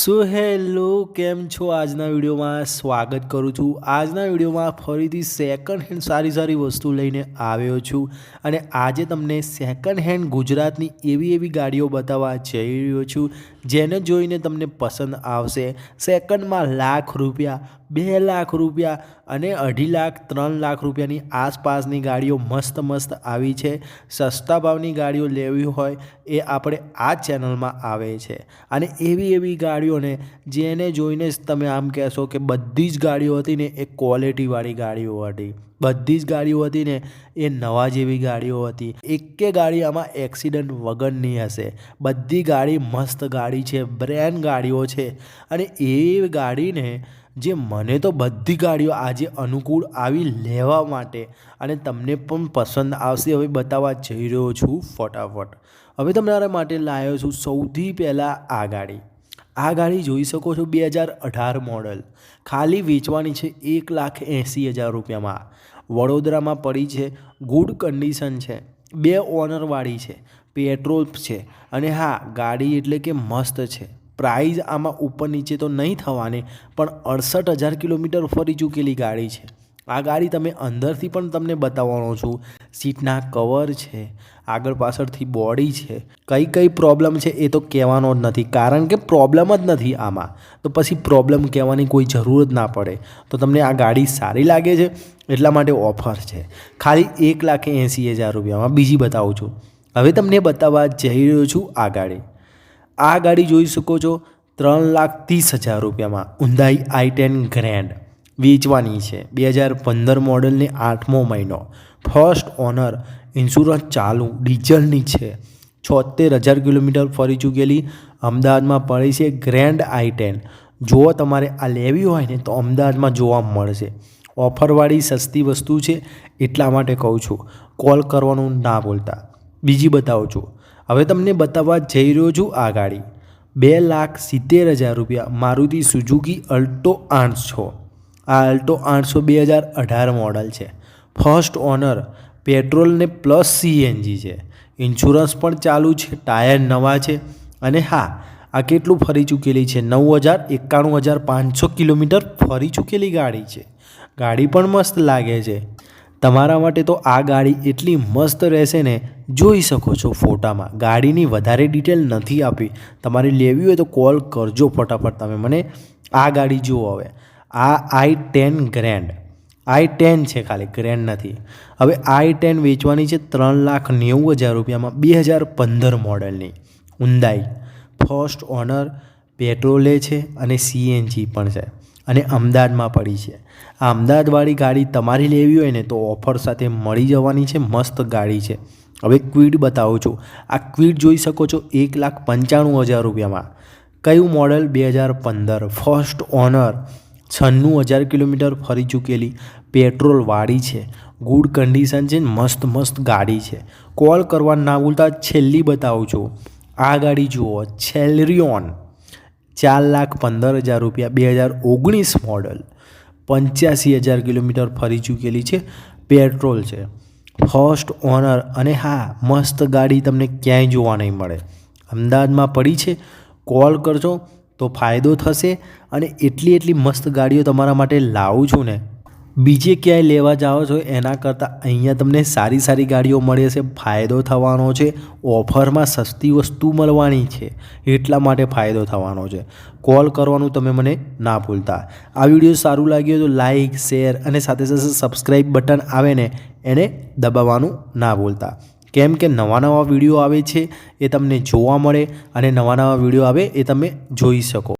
So hello, કેમ છો? આજના વિડીયોમાં સ્વાગત કરું છું. આજના વિડીયોમાં ફરીથી સેકન્ડ હેન્ડ સારી સારી વસ્તુ લઈને આવ્યો છું અને આજે તમને સેકન્ડ હેન્ડ ગુજરાતની એવી એવી ગાડીઓ બતાવવા જઈ રહ્યો છું જેને જોઈને તમને પસંદ આવશે. સેકન્ડમાં લાખ રૂપિયા, બે લાખ રૂપિયા અને અઢી લાખ, ત્રણ લાખ રૂપિયાની આસપાસની ગાડીઓ મસ્ત મસ્ત આવી છે. સસ્તા ભાવની ગાડીઓ લેવી હોય એ આપણે આ ચેનલમાં આવે છે. અને એવી એવી ગાડીઓને જેને જોઈને જ તમે આમ કહેશો કે બધી જ ગાડીઓ હતી ને એ ક્વોલિટીવાળી ગાડીઓ હતી. બધી જ ગાડીઓ હતી ને, એ નવા જેવી ગાડીઓ હતી. એકે ગાડી આમાં એક્સિડન્ટ વગરની હશે. બધી ગાડી મસ્ત ગાડી છે બ્રેન્ડ ગાડીઓ છે. અને એ ગાડીને જે મને તો બધી ગાડીઓ આજે અનુકૂળ આવી લેવા માટે અને તમને પણ પસંદ આવશે, હવે બતાવવા જઈ રહ્યો છું ફટાફટ. હવે તમારા માટે લાવ્યો છું સૌથી પહેલાં આ ગાડી. આ ગાડી જોઈ શકો છો બે હજાર અઢાર મોડલ. ખાલી વેચવાની છે એક લાખ એંસી હજાર રૂપિયામાં. વડોદરામાં પડી છે, ગુડ કન્ડિશન છે, બે ઓનરવાળી છે, પેટ્રોલ છે, અને હા, ગાડી એટલે કે મસ્ત છે. પ્રાઇઝ આમાં ઉપર નીચે તો નહીં થવાની, પણ અડસઠ હજાર કિલોમીટર ફરી ચૂકેલી ગાડી છે. આ ગાડી તમે અંદરથી પણ તમને બતાવવાનો છું. સીટના કવર છે, આગળ પાછળથી બોડી છે. કઈ કઈ પ્રોબ્લેમ છે એ તો કહેવાનો જ નથી, કારણ કે પ્રોબ્લેમ જ નથી આમાં. તો પછી પ્રોબ્લેમ કહેવાની કોઈ જરૂર જ ના પડે. તો તમને આ ગાડી સારી લાગે છે, એટલા માટે ઓફર છે. ખાલી એક લાખ એંસી હજાર રૂપિયામાં બીજી બતાવું છું. હવે તમને બતાવવા જઈ રહ્યો છું આ ગાડી. આ ગાડી જોઈ શકો છો, ત્રણ લાખ ત્રીસ હજાર રૂપિયામાં ઊંધાઈ આઈ ટેન ગ્રેન્ડ. વેચવાની છે. બે હજાર પંદર મોડલને આઠમો મહિનો. ફર્સ્ટ ઓનર ઇન્સ્યોરન્સ ચાલુ, ડીઝલની છે. છોતેર હજાર કિલોમીટર ફરી ચૂકેલી, અમદાવાદમાં પડી છે ગ્રેન્ડ આઈ ટેન જો તમારે આ લેવી હોય ને, તો અમદાવાદમાં જોવા મળશે. ઓફરવાળી સસ્તી વસ્તુ છે, એટલા માટે કહું છું, કોલ કરવાનું ના બોલતા બીજી બતાવું છું. હવે તમને બતાવવા જઈ રહ્યો છું આ ગાડી. બે લાખ સિત્તેર હજાર રૂપિયા, મારુતિ સુઝુકી અલ્ટો આઠસો. આ આલ્ટો આઠસો બે હજાર અઢાર મોડલ છે. ફર્સ્ટ ઓનર પેટ્રોલ ને પ્લસ સીએનજી છે. ઇન્સ્યોરન્સ પણ ચાલુ છે, ટાયર નવા છે અને હા, આ કેટલું ફરી ચૂકેલી છે? નવ હજાર એકાણું હજાર પાંચસો કિલોમીટર ફરી ચૂકેલી ગાડી છે. ગાડી પણ મસ્ત લાગે છે. તમારા માટે તો આ ગાડી એટલી મસ્ત રહેશે ને? જોઈ શકો છો ફોટામાં. ગાડીની વધારે ડિટેલ નથી આપી. તમારે લેવી હોય તો કોલ કરજો ફટાફટ તમે મને. આ ગાડી જુઓ હવે. આ I ten grand. I ten છે ખાલી, ગ્રેન્ડ નથી. હવે આઈ ટેન વેચવાની છે ત્રણ લાખ નેવું હજાર રૂપિયામાં, બે હજાર પંદર મોડલની. ઉંદાઈ ફર્સ્ટ ઓનર પેટ્રોલે છે અને સીએનજી પણ છે અને અમદાવાદમાં પડી છે. આ અમદાવાદવાળી ગાડી તમારી લેવી હોય ને તો ઓફર સાથે મળી જવાની છે, મસ્ત ગાડી છે. હવે ક્વિડ બતાવું છું. આ ક્વિડ જોઈ શકો છો એક લાખ પંચાણું હજાર રૂપિયામાં. કયું મોડલ? બે હજાર પંદર. ફર્સ્ટ ઓનર છન્નું હજાર કિલોમીટર ફરી ચૂકેલી. પેટ્રોલવાળી છે. ગુડ કન્ડિશન છે મસ્ત મસ્ત ગાડી છે. કોલ કરવા ના ભૂલતા છેલ્લી બતાવું છું. આ ગાડી જુઓ, છેલરિયોન. ચાર લાખ પંદર હજાર રૂપિયા, બે હજાર ઓગણીસ મોડલ. પંચ્યાસી હજાર કિલોમીટર ફરી ચૂકેલી છે. પેટ્રોલ છે. ફર્સ્ટ ઓનર અને હા, મસ્ત ગાડી તમને ક્યાંય જોવા નહીં મળે. અમદાવાદમાં પડી છે. કોલ કરજો. તો ફાયદો થશે અને એટલી એટલી મસ્ત ગાડીઓ તમારા માટે લાવું છું ને. બીજે ક્યાંય લેવા જાઓ છો એના કરતાં અહીંયા તમને સારી સારી ગાડીઓ મળે છે ફાયદો થવાનો છે, ઓફરમાં સસ્તી વસ્તુ મળવાની છે, એટલા માટે ફાયદો થવાનો છે. કોલ કરવાનું તમે મને ના ભૂલતા. આ વીડિયો સારું લાગ્યું તો લાઇક શેર અને સાથે સાથે સબસ્ક્રાઈબ બટન આવે ને, એને દબાવવાનું ના ભૂલતા. કેમ કે નવા નવા વીડિયો આવે છે એ તમને જોવા મળે અને નવા નવા વીડિયો આવે એ તમે જોઈ શકો.